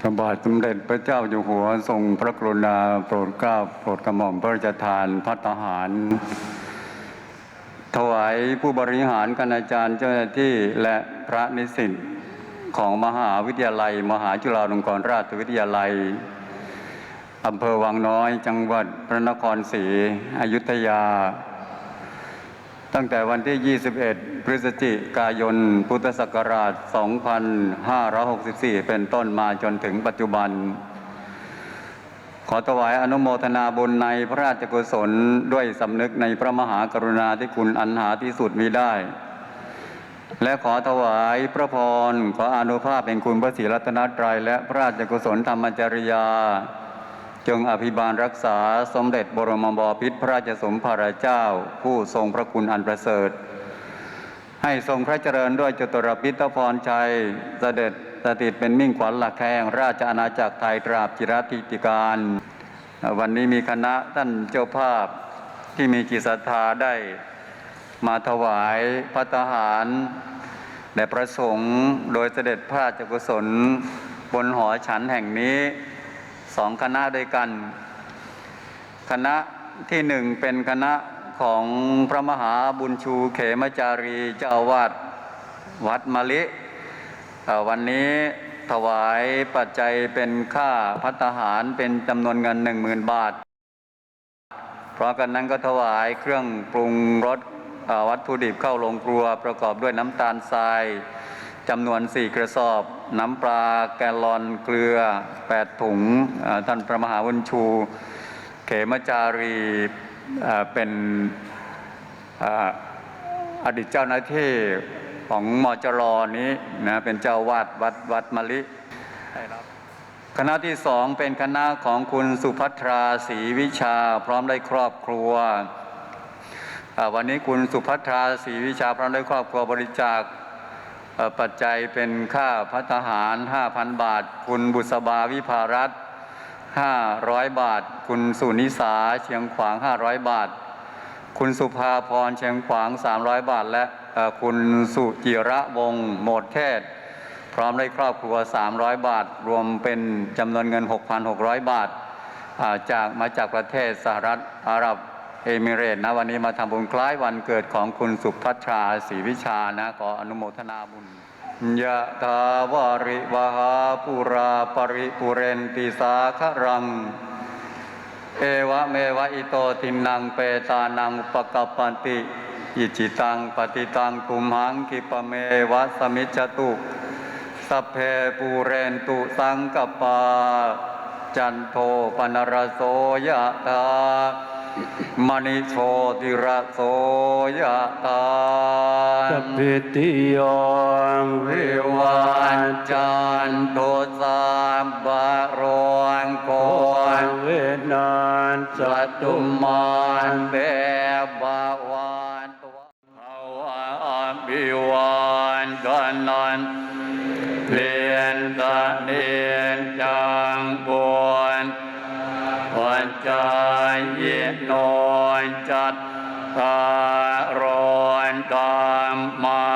พระบาทสมเด็จพระเจ้าอยู่หัวทรงพระกรุณาโปรดเกล้าโปรดกระหม่อมพระราชทานพัฒหาร ถวายผู้บริหารคณาจารย์เจ้าหน้าที่และพระนิสิตของมหาวิทยาลัย มหาจุฬาลงกรณราชวิทยาลัยอำเภอวังน้อย จังหวัดพระนครศรีอยุธยา ตั้งแต่วันที่ 21 พฤศจิกายน พุทธศักราช 2564 เป็นต้นมาจนถึงปัจจุบัน ขอถวายอนุโมทนาบุญในพระราชกุศลด้วยสำนึกในพระมหากรุณาธิคุณอันหาที่สุดมิได้ และขอถวายพระพร ขออนุภาพเป็นคุณพระศรีรัตนตรัยและพระราชกุศลธรรมจริยา จงอภิบาลรักษาสมเด็จบรมบพิตรพระราชสมภารเจ้า ผู้ทรงพระคุณอันประเสริฐ ให้ทรงพระเจริญด้วยจตุรพิทพรชัยเสด็จสถิตเป็นมิ่งขวัญหลักแห่งราชอาณาจักรไทยตราบจิรติติการ วันนี้มีคณะท่านเจ้าภาพที่มีจิตศรัทธาได้มาถวายพัตหารแด่พระสงฆ์โดยเสด็จพระราชกุศลบนหอฉันแห่งนี้ สองคณะด้วยกัน คณะที่หนึ่งเป็นคณะของพระมหาบุญชูเขมจารีเจ้าวาสวัดมะลิ วันนี้ถวายปัจจัยเป็นค่าพัตตาหารเป็นจำนวนเงินหนึ่งหมื่นบาท เพราะกันนั้นก็ถวายเครื่องปรุงรสวัตถุดิบเข้าโรงครัวประกอบด้วยน้ำตาลทราย จำนวน 4 กระสอบ น้ำปลาแกลลอนเกลือ 8 ถุงเอ่อท่านพระมหาวุญชู เขมจารีเอ่อเป็นเอ่ออดีตเจ้าหน้าที่ของมจรนี้นะเป็นเจ้าวาดวัดวัดมะลิได้รับคณะที่สองเป็นคณะของคุณสุภัทราศรีวิชา พร้อมด้วยครอบครัวอ่าวันนี้คุณสุภัทราศรีวิชาพร้อมด้วยครอบครัวบริจาคเอ่อ ปัจจัยเป็นค่าพัฒหาร 5,000 บาท คุณบุษบาวิภารัตน์500 บาท คุณสุนิสาเชียงขวาง 500 บาท คุณสุภาพรเชียงขวาง 300 บาท และคุณสุจิระวงศ์โหมดเทศ พร้อมด้วยครอบครัว 300 บาท รวมเป็นจำนวนเงิน 6,600 บาทอ่าจากมาจากประเทศสหรัฐอาหรับ เอมิเรต์นะวันนี้มาทำบุญคล้ายวันเกิดของคุณสุพัชราศรีวิชานะขออนุโมทนาบุญยะทาวาริวหาปุราปริปุเรนติสาครัง เอวะเมวะอิโตทินังเปตานังปกปปันติอิจิตังปฏิตังคุมหังคิปะเมวะสมิจจตุสัพเพปูเรนตุสังกปา จันโทปนรโสยะตา มณิโชติระโสยะตาสพิติโยวิวิวันจันโทสามบะโรนโกนเวนานสัตตุมานเบบาวานตัวภาวะอภิวานกันนันเลียนตะเนียนจังบวนวันจเย โนจัตตารอนการมา